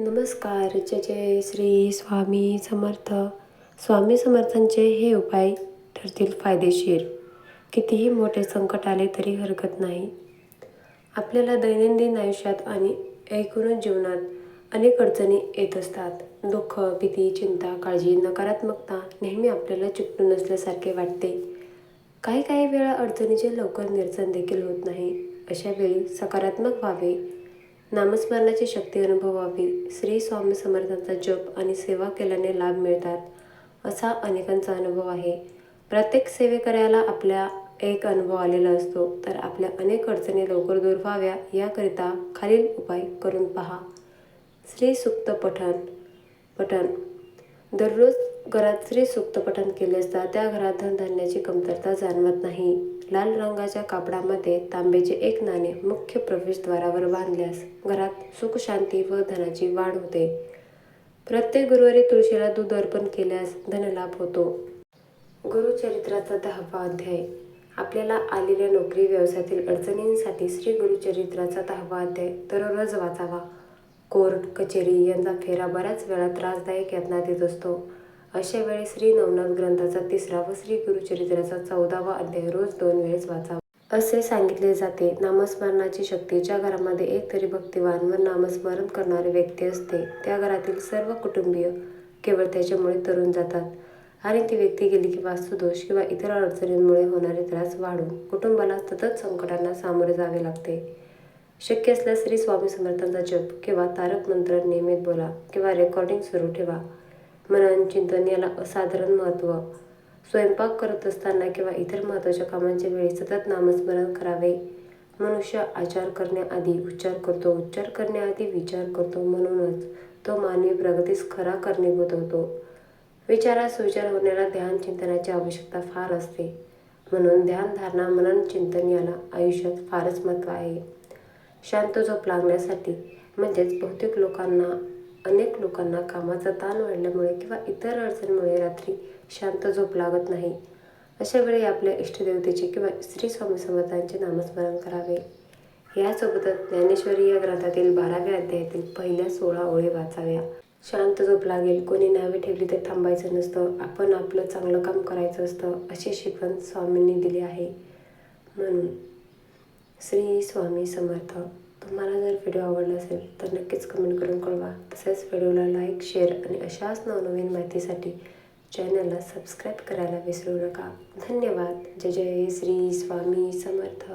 नमस्कार जय जय श्री स्वामी समर्थ. स्वामी समर्थांचे हे उपाय ठरतील फायदेशीर. कितीही मोठे संकट आले तरी हरकत नाही. आपल्याला दैनंदिन आयुष्यात आणि एकूणच जीवनात अनेक अडचणी येत असतात. दुःख भीती चिंता काळजी नकारात्मकता नेहमी आपल्याला चिकटून असल्यासारखे वाटते. काही काही वेळा अडचणीचे लवकर निरसन देखील होत नाही. अशा वेळी सकारात्मक व्हावे नामस्मरणाची शक्ती अनुभवावी. श्री स्वामी समर्थांचा जप आणि सेवा केल्याने लाभ मिळतात असा अनेकांचा अनुभव आहे. प्रत्येक सेवेकऱ्याला आपल्या एक अनुभव आलेला असतो तर आपल्या अनेक अडचणी लवकर दूर व्हाव्या याकरिता खालील उपाय करून पहा. श्री सुक्त पठण पठण. दररोज घरात श्री सुक्त पठण केले असता त्या घरात धनधान्याची कमतरता जाणवत नाही. लाल रंगाच्या कापडामध्ये तांब्याचे एक नाणे मुख्य प्रवेशद्वारावर बांधल्यास घरात सुख शांती व धनाची वाढ होते. प्रत्येक गुरुवारी तुळशीला दूध अर्पण केल्यास धनलाभ होतो. गुरुचरित्राचा दहावा अध्याय. आपल्याला आलेल्या नोकरी व्यवसायातील अडचणींसाठी श्री गुरुचरित्राचा दहावा अध्याय दररोज वाचावा. कोर्ट कचेरी यांचा फेरा बऱ्याच वेळा त्रासदायक यातना देत असतो. अशा वेळी श्री नवनाथ ग्रंथाचा तिसरा व श्री गुरुचरित्राचा चौदावा अध्याय रोज दोन वेळेस वाचावा. असे सांगितले जाते नामस्मरणाची शक्ती ज्या घरामध्ये एक तरी भक्तिवान व नामस्मरण करणारी व्यक्ती असते त्या घरातील सर्व कुटुंबीय केवळ त्याच्यामुळे तरुण जातात आणि ती व्यक्ती गेली की वास्तुदोष किंवा इतर अडचणींमुळे होणारे त्रास वाढून कुटुंबाला सतत संकटांना सामोरे जावे लागते. शक्य असल्यास श्री स्वामी समर्थांचा जप किंवा तारक मंत्र नियमित बोला किंवा रेकॉर्डिंग सुरू ठेवा. मनन चिंतन याला असाधारण महत्त्व. स्वयंपाक करत असताना किंवा इतर महत्त्वाच्या कामांच्या वेळी सतत नामस्मरण करावे. मनुष्य आचार करण्याआधी उच्चार करतो. उच्चार करण्याआधी विचार करतो. म्हणूनच तो मानवी प्रगतीस खरा कारणीभूत होतो. विचारास विचार होण्याला ध्यान चिंतनाची आवश्यकता फार असते. म्हणून ध्यान धारणा मनन चिंतन याला आयुष्यात फारच महत्त्व आहे. शांत झोप लागण्यासाठी म्हणजेच बहुतेक लोकांना अनेक लोकांना कामाचा ताण वाढल्यामुळे किंवा इतर अडचणीमुळे रात्री शांत झोप लागत नाही. अशा वेळी आपल्या इष्टदेवतेचे किंवा श्री स्वामी समर्थांचे नामस्मरण करावे. यासोबतच ज्ञानेश्वरी या ग्रंथातील बाराव्या अध्यायातील पहिल्या सोळा ओळी वाचाव्या. शांत झोप लागेल कोणी नावे ठेवली तर थांबायचं नसतं आपण आपलं चांगलं काम करायचं असतं अशी शिकवण स्वामींनी दिली आहे. म्हणून श्री स्वामी समर्थ तुम्हाला जर व्हिडिओ आवडला असेल तर नक्कीच कमेंट करून कळवा. तसेच व्हिडिओला लाईक शेअर आणि अशाच नवनवीन माहितीसाठी चॅनलला सबस्क्राईब करायला विसरू नका. धन्यवाद. जय जय श्री स्वामी समर्थ.